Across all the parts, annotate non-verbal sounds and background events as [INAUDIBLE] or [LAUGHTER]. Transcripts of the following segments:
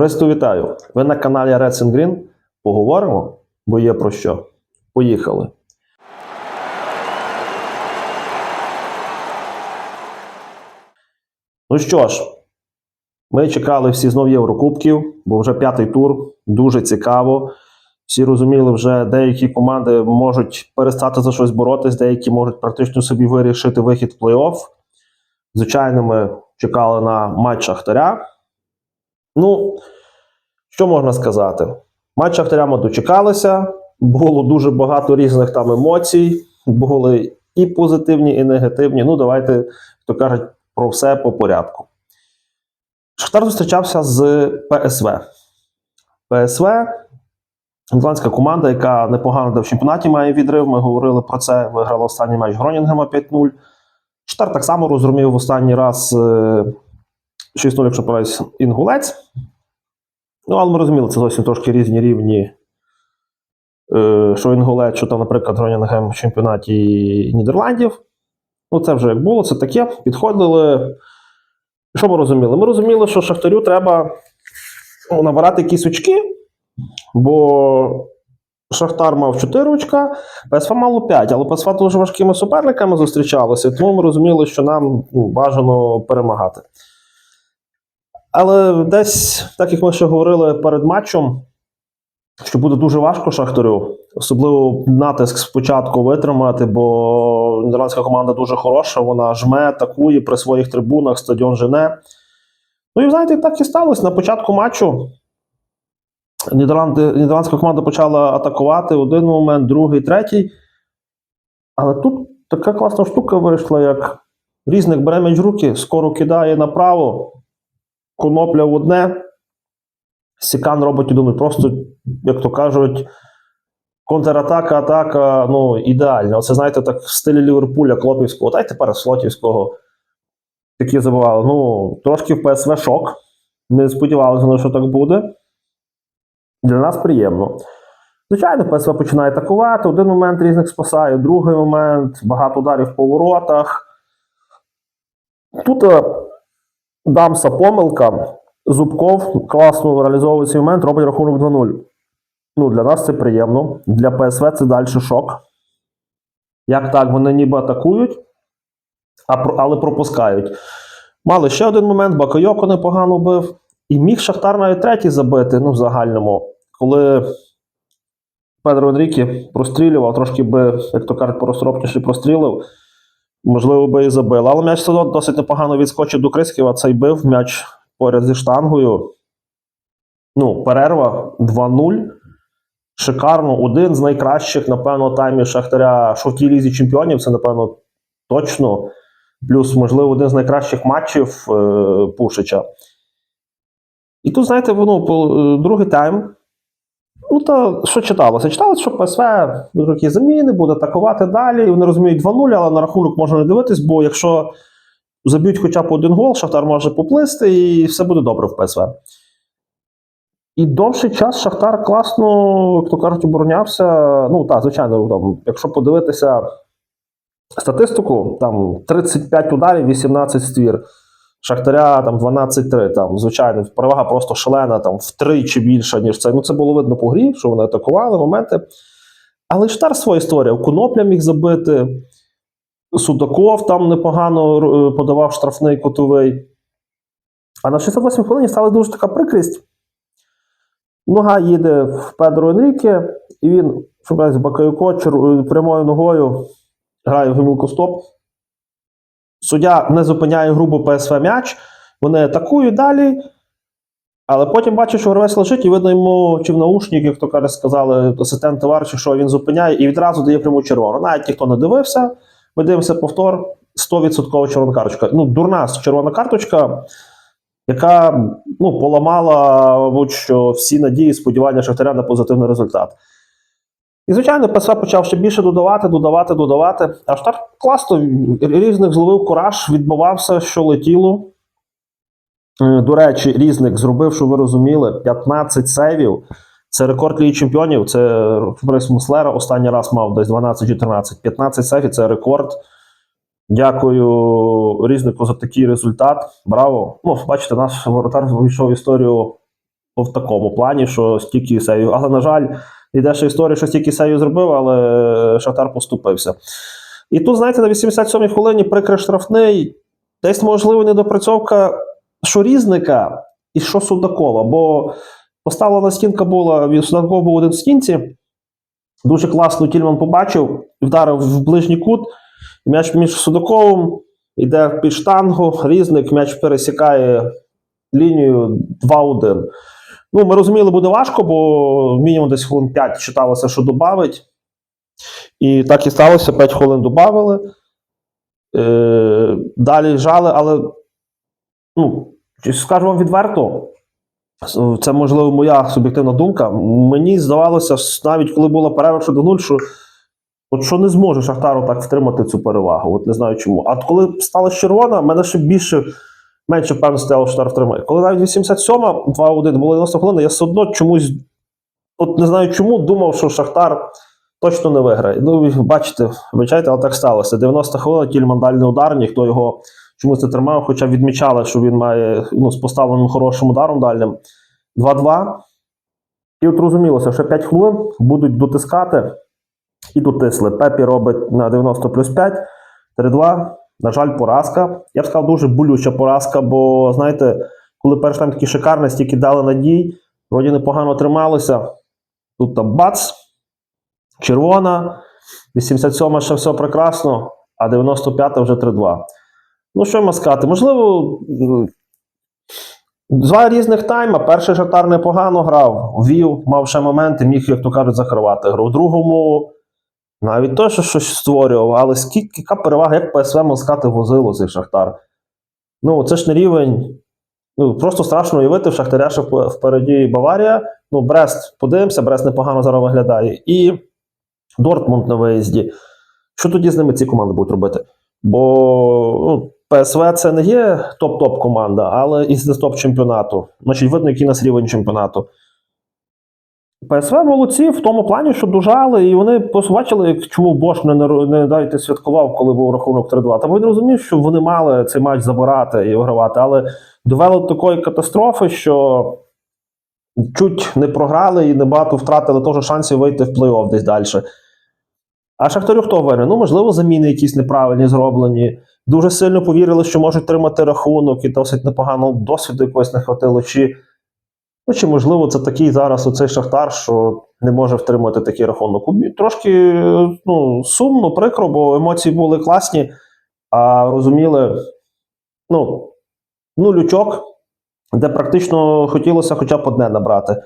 Товариство вітаю! Ви на каналі Reds and Green. Поговоримо, бо є про що. Поїхали. Ну що ж, ми чекали всі знов Єврокубків, бо вже п'ятий тур, дуже цікаво. Всі розуміли, вже деякі команди можуть перестати за щось боротись, деякі можуть практично собі вирішити вихід в плей-офф. Звичайно, ми чекали на матч Шахтаря. Ну, що можна сказати? Матч Шахтаря дочекалися. Було дуже багато різних там емоцій, були і позитивні, і негативні. Ну, давайте, як то кажуть, про все по порядку. Шахтар зустрічався з ПСВ. ПСВ Ірландська команда, яка непогано в чемпіонаті має відрив. Ми говорили про це. Виграла останній матч Гронінгема 5-0. Шахтар так само розгромів в останній раз е, 6-0, якщо правильно, інгулець. Ну, але ми розуміли, це зовсім трошки різні рівні. Е, Що інгулець, що там, наприклад, Гронінгем в чемпіонаті Нідерландів. Ну, це вже як було, це таке. Підходили. Що ми розуміли? Ми розуміли, що Шахтарю треба ну, набирати якісь очки, бо Шахтар мав 4 очка, ПСВ мало 5, але ПСВ дуже важкими суперниками зустрічалося, тому ми розуміли, що нам ну, бажано перемагати. Але десь, так як ми ще говорили перед матчем, що буде дуже важко Шахтарю, особливо натиск спочатку витримати, бо нідерландська команда дуже хороша, вона жме, атакує при своїх трибунах, стадіон жене. Ну і знаєте, так і сталося. На початку матчу нідерландська команда почала атакувати один момент, другий, третій. Але тут така класна штука вийшла, як різник бере м'яч в руки, скоро кидає направо, конопля в одне. Сікан робить один. Просто, як то кажуть, контратака, атака ну, ідеальна. Оце, знаєте, так в стилі Ліверпуля, Клопівського, та й тепер Слотівського. Такі забували. Ну, трошки в ПСВ шок. Не сподівалися, що так буде. Для нас приємно. Звичайно, ПСВ починає атакувати. Один момент різних спасає, другий момент, багато ударів по воротах. Тут е, Дамса помилка. Зубков класно реалізовує цей момент, робить рахунок 2-0. Ну, для нас це приємно. Для ПСВ це далі шок. Як так, вони ніби атакують, але пропускають. Мали ще один момент, Бакайоко непогано бив. І міг Шахтар навіть третій забити, ну, в загальному. Коли Педро Енрікі прострілював, трошки би, як то кажуть, порозтропніше прострілив, можливо, би і забив. Але м'яч все одно досить непогано відскочив до Крисківа, цей бив м'яч поряд зі штангою. Ну, перерва 2-0. Шикарно. Один з найкращих, напевно, таймів Шахтаря, що в тій лізі чемпіонів, це, напевно, точно. Плюс, можливо, один з найкращих матчів е, Пушича. І тут, знаєте, ну, е, другий тайм. Ну, то що читалося? Читалося, що ПСВ будуть заміни, буде атакувати далі. І вони розуміють 2-0, але на рахунок можна не дивитись, бо якщо заб'ють хоча б один гол, Шахтар може поплисти, і все буде добре в ПСВ. І довший час Шахтар класно, як то кажуть, оборонявся. Ну, так, звичайно, там, якщо подивитися статистику, там 35 ударів, 18 ствір. Шахтаря там 12-3. Там, звичайно, перевага просто шалена, там втричі більша, ніж це. Ну, це було видно по грі, що вони атакували моменти. Але Штар своя історія. Конопля міг забити. Судаков там непогано е, подавав штрафний кутовий. А на 68 хвилині стала дуже така прикрість. Нога їде в Педро Енріке, і він, щоб з Бакаюко прямою ногою грає в гомілку стоп. Суддя не зупиняє грубо ПСВ м'яч, вони атакують далі. Але потім бачить, що гравець лежить, і видно йому чи в наушник, як то каже, сказали асистент товариші, що він зупиняє і відразу дає пряму червону. Навіть ніхто не дивився, ми дивимося повтор, 100% червона карточка. Ну, дурна червона карточка, яка ну, поламала, мабуть, що всі надії, сподівання Шахтаря на позитивний результат. І, звичайно, ПСВ почав ще більше додавати, додавати, додавати. А Штар класно різник зловив кураж, відбувався, що летіло. Е, До речі, різник зробив, що ви розуміли, 15 сейвів. Це рекорд Ліги чемпіонів. Це Борис Муслера останній раз мав десь 12-14. 15 сейвів це рекорд. Дякую різнику за такий результат. Браво! Ну, бачите, наш воротар увійшов в історію в такому плані, що стільки сейвів. Але, на жаль, йде ще історія, що стільки сейвів зробив, але Шахтар поступився. І тут, знаєте, на 87-й хвилині прикрий штрафний, десь, можливо, недопрацьовка що різника і що Судакова. Бо поставлена стінка була, від Судакова був один в стінці. Дуже класно Тільман побачив, вдарив в ближній кут. М'яч між Судаковим йде під штангу, різник, м'яч пересікає лінію 2-1. Ну, ми розуміли, буде важко, бо мінімум десь хвилин 5 читалося, що додавить. І так і сталося, 5 хвилин додавали. Е, далі жали, але ну, скажу вам відверто, це можливо моя суб'єктивна думка. Мені здавалося, навіть коли була перерва щодо нуль, що от що не зможе Шахтару так втримати цю перевагу. От не знаю чому. А коли стала червона, мене ще більше менше певно стояло, що Шахтар втримає. Коли навіть 87-ма, 2-1 було 90 хвилин, я все одно чомусь, от не знаю чому, думав, що Шахтар точно не виграє. Ну, бачите, вибачайте, але так сталося. 90 хвилин, Тільман дальний удар, ніхто його чомусь не тримав, хоча відмічали, що він має ну, з поставленим хорошим ударом дальнім. 2-2. І от розумілося, що 5 хвилин будуть дотискати і дотисли. Пепі робить на 90 плюс 5, 3-2. На жаль, поразка. Я б сказав, дуже болюча поразка, бо знаєте, коли перший тайм такий шикарний, стільки дали надій, вроді непогано трималися. Тут там бац, червона, 87 ще все прекрасно, а 95-та вже 3-2. Ну, що можна сказати? Можливо, два різних тайма. Перший Шахтар непогано грав, вів, мав ще моменти, міг, як то кажуть, закривати гру. В другому навіть той, що щось створював, але скільки яка перевага, як ПСВ може сказати, возило цей Шахтар. Ну, це ж не рівень. Ну, просто страшно уявити, в Шахтаря ще впереді Баварія. Ну, Брест, подивимося, Брест непогано зараз виглядає. І Дортмунд на виїзді. Що тоді з ними ці команди будуть робити? Бо ну, ПСВ це не є топ-топ команда, але і з топ чемпіонату. Значить, видно, який у нас рівень чемпіонату. ПСВ молодці в тому плані, що дожали, і вони побачили, чому Бош не, не дайте святкував, коли був рахунок 3-2. Та він розумів, що вони мали цей матч забирати і вигравати, але довели до такої катастрофи, що чуть не програли і небагато втратили теж шансів вийти в плей-офф десь далі. А Шахтарю хто винен? Ну, можливо, заміни якісь неправильні зроблені. Дуже сильно повірили, що можуть тримати рахунок, і досить непогано досвіду якогось не хватило. Чи, ну, чи можливо, це такий зараз оцей Шахтар, що не може втримати такий рахунок. Трошки ну, сумно, прикро, бо емоції були класні, а розуміли, ну, ну, лючок, де практично хотілося хоча б одне набрати.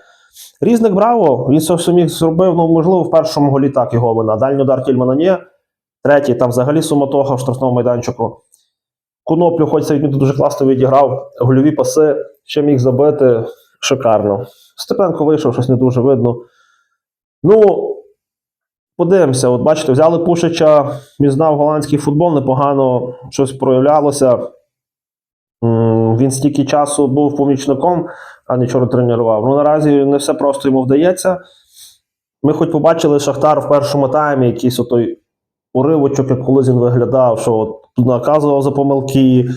Різник браво, він все міг зробив, ну, можливо, в першому голі так його вина. Дальній удар Тільмана ні. Третій, там взагалі суматоха в штрафному майданчику. Коноплю, хоч це він дуже класно відіграв, гольові паси, ще міг забити. Шикарно. Степенко вийшов, щось не дуже видно. Ну, подивимося, от бачите, взяли Пушича, він знав голландський футбол, непогано щось проявлялося. Він стільки часу був помічником, а нічого тренував. Ну, наразі не все просто йому вдається. Ми хоч побачили Шахтар в першому таймі, якийсь отой уривочок, як колись він виглядав, що от наказував за помилки,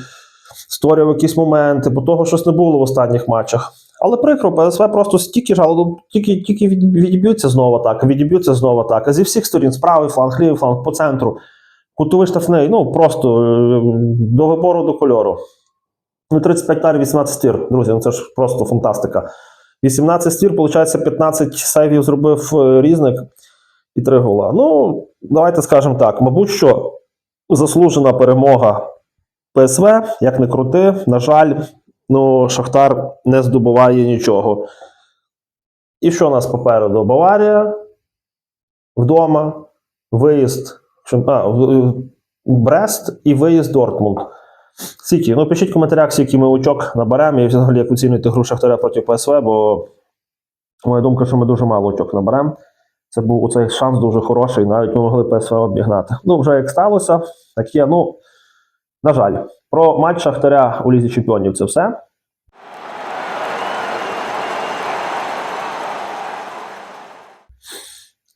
створював якісь моменти, бо того щось не було в останніх матчах. Але прикро, ПСВ просто стільки жало, ну, тільки, тільки відіб'ються знову так, відіб'ються знову так. А зі всіх сторін, з правий фланг, лівий фланг, по центру, кутовий штрафний, ну просто е, до вибору до кольору. Ну, 35 тар, 18 стір, друзі, ну це ж просто фантастика. 18 стір, виходить, 15 сейвів зробив е, різник і 3 гола. Ну, давайте скажемо так: мабуть, що заслужена перемога ПСВ, як не крути, на жаль, ну, Шахтар не здобуває нічого. І що у нас попереду? Баварія вдома, виїзд а, Брест і виїзд Дортмунд. Скільки? Ну, пишіть в коментарях, скільки ми очок наберемо, і взагалі як оцінюєте гру Шахтаря проти ПСВ, бо моя думка, що ми дуже мало очок наберемо. Це був оцей шанс дуже хороший, навіть ми могли ПСВ обігнати. Ну, вже як сталося, так є. Ну, на жаль, про матч Шахтаря у Лізі Чемпіонів це все.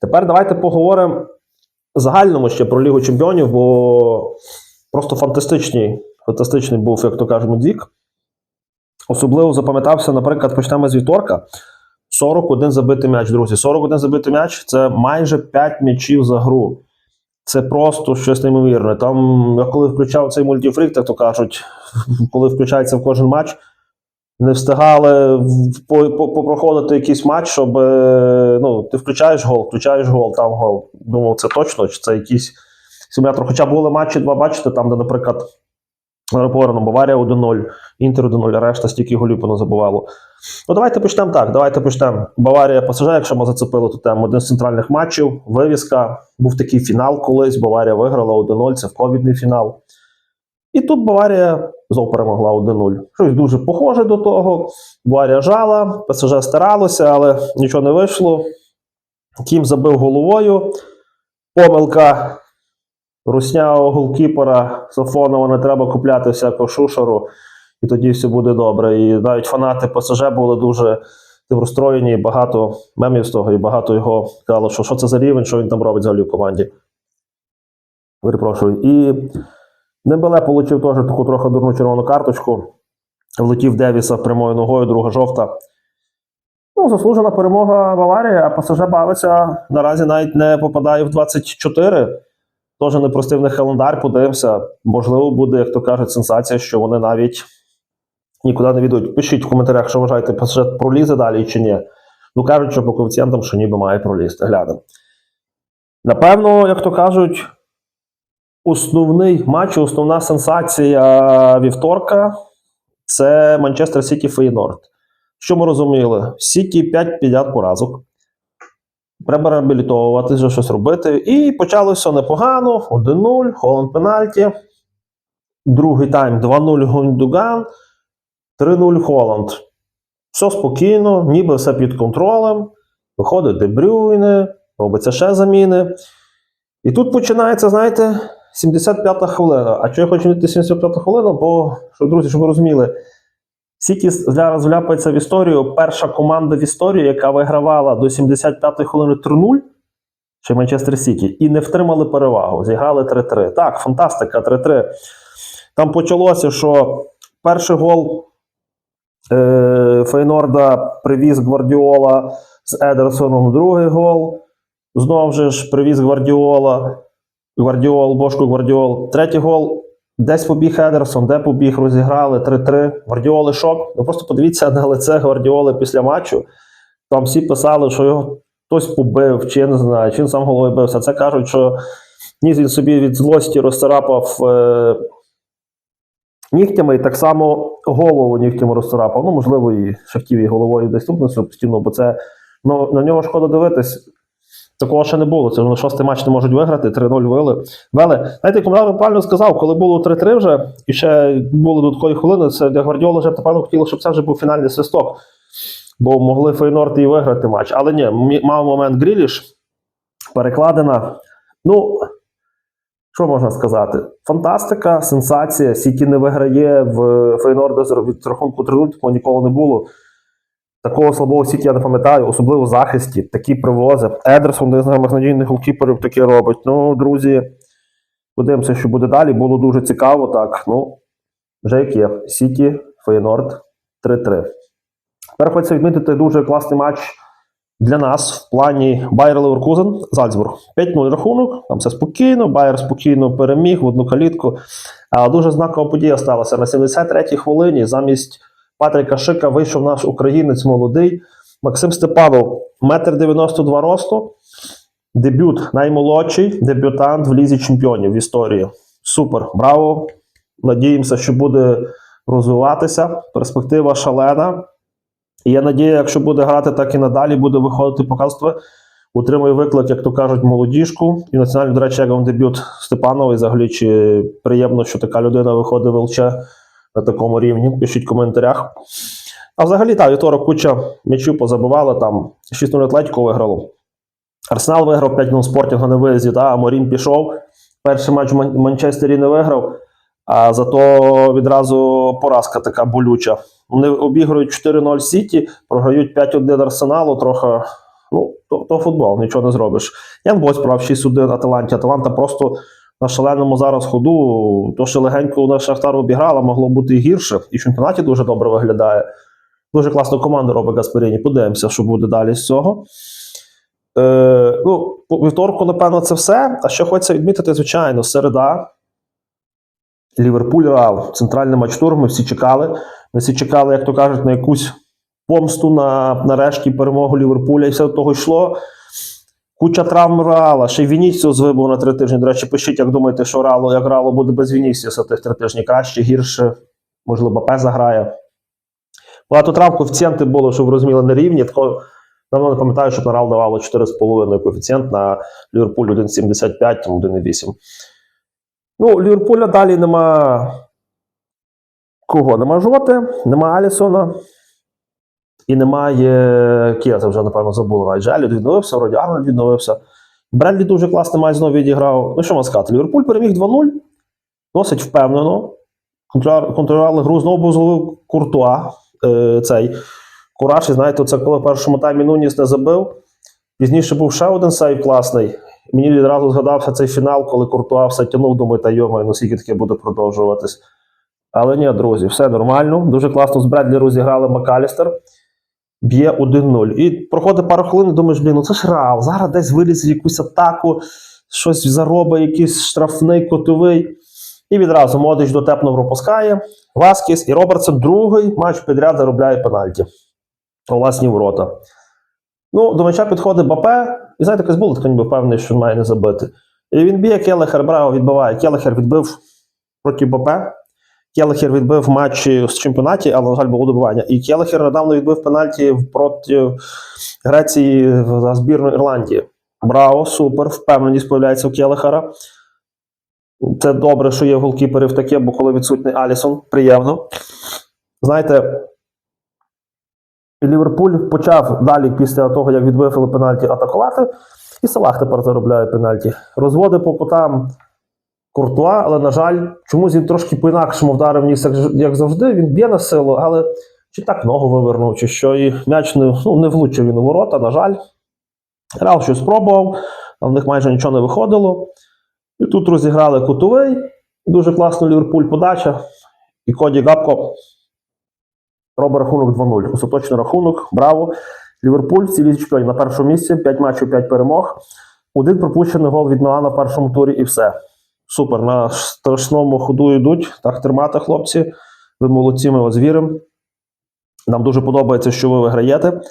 Тепер давайте поговоримо загальному ще про Лігу Чемпіонів, бо просто фантастичний, фантастичний був, як то кажуть, двік. особливо запам'ятався, наприклад, почнемо з вівторка. 41 забитий м'яч, друзі. 41 забитий м'яч це майже 5 м'ячів за гру. Це просто щось неймовірне. Там, я коли включав цей мультифрік, так то кажуть, [LAUGHS] коли включається в кожен матч, не встигали попроходити якийсь матч, щоб е, ну, ти включаєш гол, включаєш гол, там гол. Думав, це точно, чи це якийсь симулятор. Хоча були матчі два, бачите, там, де, наприклад, Аеропорно Баварія 1-0, Інтер 1-0, а решта стільки голів не забувало. Ну, давайте почнемо так. Давайте почнемо. Баварія ПСЖ, якщо ми зацепили ту тему, один з центральних матчів, вивіска. Був такий фінал колись. Баварія виграла 1-0, це в ковідний фінал. І тут Баварія знов перемогла 1-0. Щось дуже похоже до того. Баварія жала, ПСЖ старалося, але нічого не вийшло. Кім забив головою. Помилка руснявого голкіпера Софонова не треба купляти всякого шушеру, і тоді все буде добре. І навіть фанати ПСЖ були дуже тим розстроєні, і багато мемів з того, і багато його казало, що що це за рівень, що він там робить взагалі в команді. Перепрошую. І Небеле отримав теж таку трохи дурну червону карточку. Влетів Девіса прямою ногою, друга жовта. Ну, заслужена перемога Баварії, а ПСЖ бавиться наразі навіть не попадає в 24. Теж непростий в них календар, подивимося. Можливо, буде, як то кажуть, сенсація, що вони навіть нікуди не відуть. Пишіть в коментарях, що вважаєте, ПСЖ пролізе далі чи ні. Ну, кажуть, що по коефіцієнтам, що ніби має пролізти. Глянемо. Напевно, як то кажуть, основний матч, основна сенсація вівторка це Манчестер Сіті Фейнорд. Що ми розуміли? Сіті 5-5 поразок. Треба реабілітовуватися, щось робити. І почалося непогано. 1-0, Холланд пенальті. Другий тайм 2-0 Гундуган, 3-0 Холланд. Все спокійно, ніби все під контролем. Виходить Дебрюйне, робиться ще заміни. І тут починається, знаєте, 75-та хвилина. А чого я хочу відти 75-та хвилина? Бо, що, друзі, щоб ви розуміли, Сіті зараз вляпається в історію. Перша команда в історії, яка вигравала до 75-ї хвилини 3-0, чи Манчестер Сіті, і не втримали перевагу. Зіграли 3-3. Так, фантастика, 3-3. Там почалося, що перший гол е, Фейнорда привіз Гвардіола з Едерсоном, другий гол. Знову ж привіз Гвардіола. Гвардіол, Бошко Гвардіол. Третій гол. Десь побіг Едерсон, де побіг, розіграли 3-3. Гвардіоли шок. Ви просто подивіться на лице Гвардіоли після матчу. Там всі писали, що його хтось побив, чи я не знаю, чи він сам головою бився. Це кажуть, що ніс він собі від злості розцарапав е, нігтями, і так само голову нігтями розцарапав. Ну, можливо, і шахтів і головою десь стукнувся постійно, бо це ну, на нього шкода дивитись. Такого ще не було. Це вже шостий матч не можуть виграти, 3-0 вели. Вели. Знаєте, Комрад правильно сказав, коли було 3-3 вже, і ще були додаткові хвилини, це для Гвардіола вже напевно хотіло, щоб це вже був фінальний свисток. Бо могли Фейнорд і виграти матч. Але ні, мав момент Гріліш, перекладена. Ну, що можна сказати? Фантастика, сенсація. Сіті не виграє в Фейнорда від рахунку 3-0, такого ніколи не було. Такого слабого Сіті я не пам'ятаю, особливо в захисті, такі привози. Едерсон, один з самих надійних голкіперів, таке робить. Ну, друзі, подивимося, що буде далі. Було дуже цікаво. Так, ну, вже як є. Сіті, Фейнорд 3-3. Тепер хочеться відмітити дуже класний матч для нас в плані Байер Леверкузен Зальцбург. 5-0 рахунок, там все спокійно, Байер спокійно переміг в одну калітку. Але дуже знакова подія сталася на 73-й хвилині. Замість Патріка Шика вийшов наш українець молодий Максим Степанов, метр 92 росту. Дебют наймолодший дебютант в лізі чемпіонів в історії. Супер, браво! Надіємося, що буде розвиватися. Перспектива шалена. І я надію, якщо буде грати так і надалі, буде виходити показувати. Утримує виклик, як то кажуть, молодіжку. І національний, до речі, як вам дебют Степанова, і взагалі чи приємно, що така людина виходить в ЛЧ на такому рівні. Пишіть в коментарях. А взагалі, так, вівторок куча м'ячів позабивала, там 6-0 Атлетико виграло. Арсенал виграв 5-0 спортінга на виїзді, а Морін пішов. Перший матч в Манчестері не виграв, а зато відразу поразка така болюча. Вони обігрують 4-0 Сіті, програють 5-1 Арсеналу, трохи. Ну, то, то футбол, нічого не зробиш. Ян Бось прав 6-1 Аталанті. Аталанта просто на шаленому зараз ходу. То, що легенько у нас Шахтар обіграла, могло бути і гірше. І в чемпіонаті дуже добре виглядає. Дуже класну команду робить Гасперіні. Подивимося, що буде далі з цього. Е, ну, по вівторку, напевно, це все. А що хочеться відмітити, звичайно, середа. Ліверпуль Реал. Центральний матч туру. Ми всі чекали. Ми всі чекали, як то кажуть, на якусь помсту на нарешті перемогу Ліверпуля, і все до того йшло. Куча травм Реала, ще й Вінісіус вибув на три тижні. До речі, пишіть, як думаєте, що Реало, як Реало буде без Вінісіуса тих три тижні краще, гірше, можливо, Бапе заграє. Багато травм коефіцієнти було, щоб розуміли, на рівні. Тако, давно не пам'ятаю, щоб на Реал давало 4,5 коефіцієнт, на Ліверпуль 1,75, там 1,8. Ну, Ліверпуля далі нема кого? Нема Жоти, нема Алісона. І немає Кіаса, вже, напевно, забули. Навіть Желід відновився, вроді Арнольд відновився. Бредлі дуже класний матч знову відіграв. Ну, що вам сказати? Ліверпуль переміг 2-0. Досить впевнено. Контролювали гру, знову зловив Куртуа. Е, цей Кураж, і знаєте, це коли в першому таймі Нуніс не забив. Пізніше був ще один сейв класний. Мені відразу згадався цей фінал, коли Куртуа все тягнув, думаю, та йома, ну скільки таке буде продовжуватись. Але ні, друзі, все нормально. Дуже класно з Бредлі розіграли Макалістер. Б'є 1-0. І проходить пару хвилин, думаєш, блін, ну це ж Реал. Зараз десь виліз в якусь атаку, щось заробить, якийсь штрафний котовий. І відразу Модич дотепно пропускає. Васкіс і Робертсон другий матч підряд заробляє пенальті. У власні ворота. Ну, до м'яча підходить Бапе, і знаєте, якось було, ніби впевнений, що він має не забити. І він б'є Келехер, браво відбиває. Келехер відбив проти Бапе. Келехер відбив матчі з чемпіонаті, але, на жаль, було добивання. І Келехер недавно відбив пенальті проти Греції за збірну Ірландії. Браво, супер, впевненість появляється у Келехера. Це добре, що є голкіперів таке, бо коли відсутній Алісон, приємно. Знаєте, Ліверпуль почав далі після того, як відбив пенальті атакувати, і Салах тепер заробляє пенальті. Розводи по кутам Куртуа, але, на жаль, чомусь він трошки по-інакшому вдарив ніс, як, завжди. Він б'є на силу, але чи так ногу вивернув, чи що, і м'яч не, ну, не влучив він у ворота, на жаль. Реал щось спробував, а в них майже нічого не виходило. І тут розіграли кутовий. Дуже класно Ліверпуль подача. І Коді Гапко робить рахунок 2-0. Остаточний рахунок. Браво. Ліверпуль в цілій чемпіоні на першому місці, 5 матчів, 5 перемог. Один пропущений гол від Мілана в першому турі і все. Супер. На страшному ходу йдуть. Так тримати, хлопці. Ви молодці, ми вас віримо. Нам дуже подобається, що ви виграєте.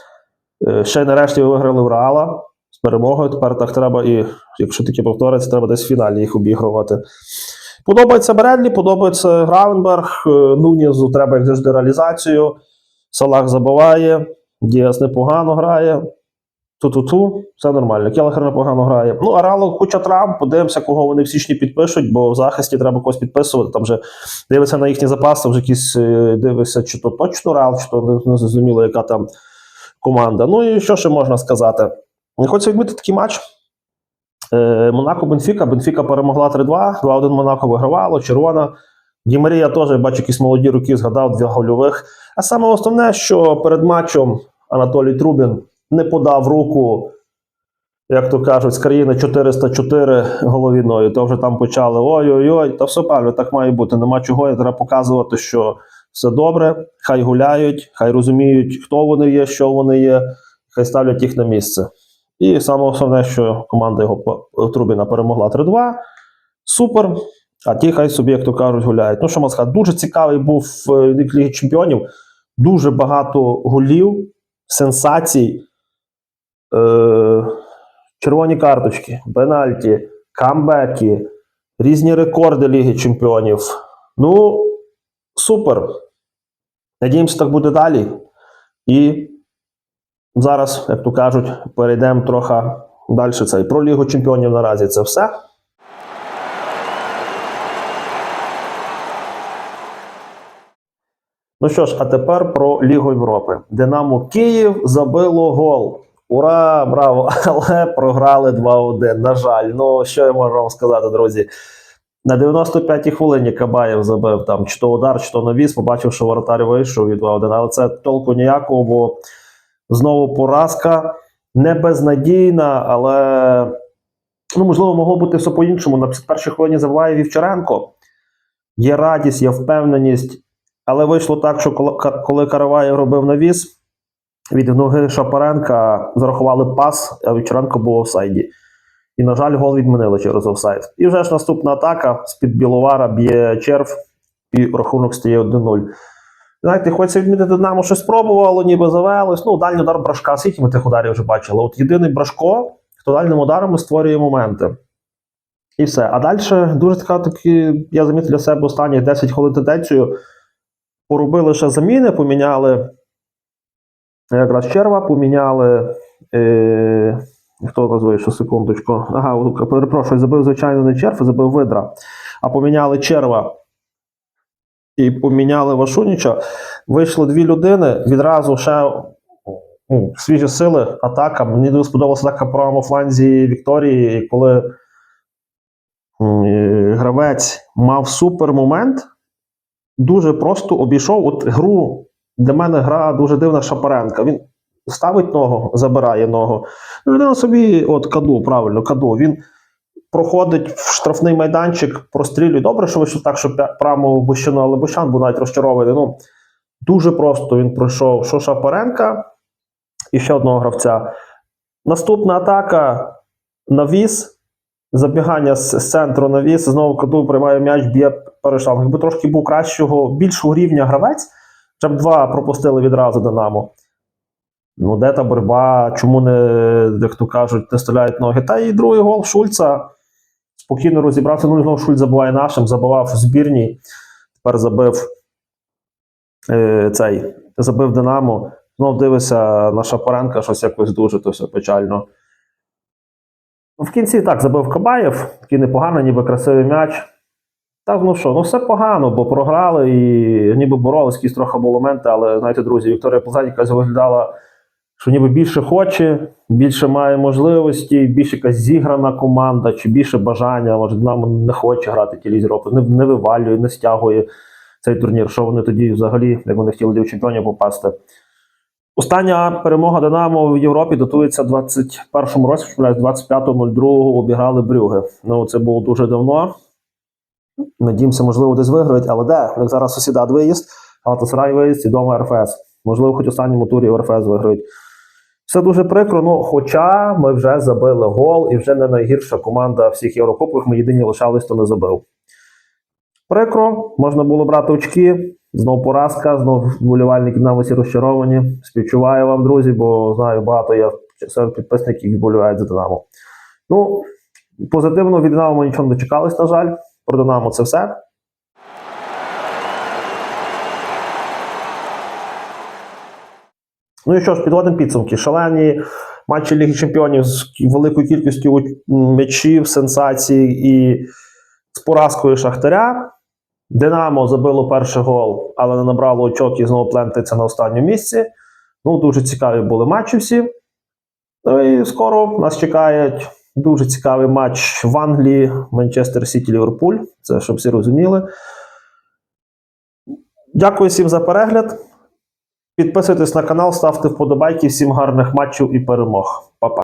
Е, Ще нарешті ви виграли в Реала з перемогою. Тепер так треба, і якщо таке повториться, треба десь в фіналі їх обігрувати. Подобається Бредлі, подобається Гравенберг. Е, Нунізу треба, як завжди, реалізацію. Салах забиває, Діас непогано грає. Ту-ту-ту, все нормально. Келехер непогано грає. Ну, а Реалу куча травм. Подивимося, кого вони в січні підпишуть, бо в захисті треба когось підписувати. Там вже дивиться на їхні запаси, вже якісь е, дивишся, чи то точно Реал, чи то не, не зрозуміло, яка там команда. Ну і що ще можна сказати? Хочу відмітити такий матч. Е, Монако Бенфіка. Бенфіка перемогла 3-2. 2-1 Монако вигравало, червона. Ді Марія теж, я бачу, якісь молоді роки згадав дві гольових. А саме основне, що перед матчем Анатолій Трубін не подав руку, як то кажуть, з країни 404 головіною. То вже там почали ой-ой-ой, та все правильно, так має бути. Нема чого, я треба показувати, що все добре, хай гуляють, хай розуміють, хто вони є, що вони є, хай ставлять їх на місце. І саме основне, що команда його Трубіна перемогла 3-2. Супер. А ті хай собі, як то кажуть, гуляють. Ну, що сказати, дуже цікавий був е, Ліги Чемпіонів. Дуже багато голів, сенсацій, е, червоні карточки, пенальті, камбеки, різні рекорди Ліги Чемпіонів. Ну, супер. Надіємося, так буде далі. І зараз, як то кажуть, перейдемо трохи далі. Це про Лігу Чемпіонів наразі це все. Ну що ж, а тепер про Лігу Європи. Динамо Київ забило гол. Ура, браво! [LAUGHS] Але програли 2-1. На жаль, ну що я можу вам сказати, друзі? На 95-й хвилині Кабаєв забив там чи то удар, чи то навіс, побачив, що воротар вийшов від 2-1. Але це толку ніякого, бо знову поразка не безнадійна, але Ну, можливо, могло бути все по-іншому. На 51-й хвилині забиває Вівчаренко. Є радість, є впевненість. Але вийшло так, що коли Караваєв робив навіс, від ноги Шапаренка зарахували пас, а Вівчаренко був офсайді. І, на жаль, гол відмінили через офсайд. І вже ж наступна атака з-під Біловара б'є черв, і рахунок стає 1-0. Знаєте, хочеться відмітити Динамо, щось спробувало, ніби завелось. Ну, дальній удар брашка, скільки ми тих ударів вже бачили. От єдиний брашко, хто дальним ударами створює моменти. І все. А далі дуже така таки, я замітив для себе останні 10 хвилин тенденцію. Поробили ще заміни, поміняли якраз черва, поміняли. Е, хто назве, що секундочку. Ага, перепрошую, забив, звичайно, не черв, забив видра. А поміняли черва і поміняли Вашуніча. Вийшло дві людини, відразу ще ну, свіжі сили, атака. Мені дуже сподобалася атака по правому фланзі Вікторії, коли е, гравець мав супер момент, дуже просто обійшов от гру. Для мене гра дуже дивна Шапаренка. Він ставить ногу, забирає ногу. Ну, Людина собі, от каду, правильно, каду. Він проходить в штрафний майданчик, прострілює. Добре, що вийшло так, що прямо в Бущину, але Бущан був навіть розчарований. Ну, дуже просто він пройшов що Шапаренка і ще одного гравця. Наступна атака навіс. Забігання з, центру навіс, знову каду приймає м'яч, б'є перешланг. Якби трошки був кращого, більшого рівня гравець, щоб два пропустили відразу Динамо. Ну, де та боротьба, чому не, як то кажуть, не стріляють ноги. Та і другий гол Шульца спокійно розібрався. Ну, знову Шульц забуває нашим, забивав в збірній, тепер забив е, цей, забив Динамо. Знов дивишся на Шапаренка, щось якось дуже то все печально. В кінці так забив Кабаєв, такий непоганий, ніби красивий м'яч. Так, ну що, ну все погано, бо програли і ніби боролись, якісь трохи моменти, але знаєте, друзі, Вікторія Плазань якась виглядала, що ніби більше хоче, більше має можливості, більше якась зіграна команда, чи більше бажання. Може, Динамо не хоче грати ті лізі Європи, не, не вивалює, не стягує цей турнір. Що вони тоді взагалі, як вони хотіли в чемпіонів попасти? Остання перемога Динамо в Європі датується 21-му році, що 25.02 обіграли Брюги. Ну, це було дуже давно. Надіємося, можливо, десь виграють, але де? Них зараз сусідат виїзд, Галатасарай виїзд і дома РФС. Можливо, хоч останньому турі РФС виграють. Все дуже прикро, ну хоча ми вже забили гол, і вже не найгірша команда всіх Єврокубках, ми єдині лишались, хто не забив. Прикро, можна було брати очки. Знов поразка, знов вболівальники нам усі розчаровані. Співчуваю вам, друзі, бо знаю, багато є серед підписників, які вболівають за Динамо. Ну, позитивно від Динамо ми нічого не дочекались, на жаль. Про Динамо це все. Ну і що ж, підводимо підсумки. Шалені матчі Ліги Чемпіонів з великою кількістю м'ячів, сенсацій і з поразкою Шахтаря. Динамо забило перший гол, але не набрало очок і знову плентається на останньому місці. Ну, дуже цікаві були матчі всі. Ну і скоро нас чекає дуже цікавий матч в Англії, Манчестер Сіті Ліверпуль. Це щоб всі розуміли. Дякую всім за перегляд. Підписуйтесь на канал, ставте вподобайки. Всім гарних матчів і перемог. Па-па.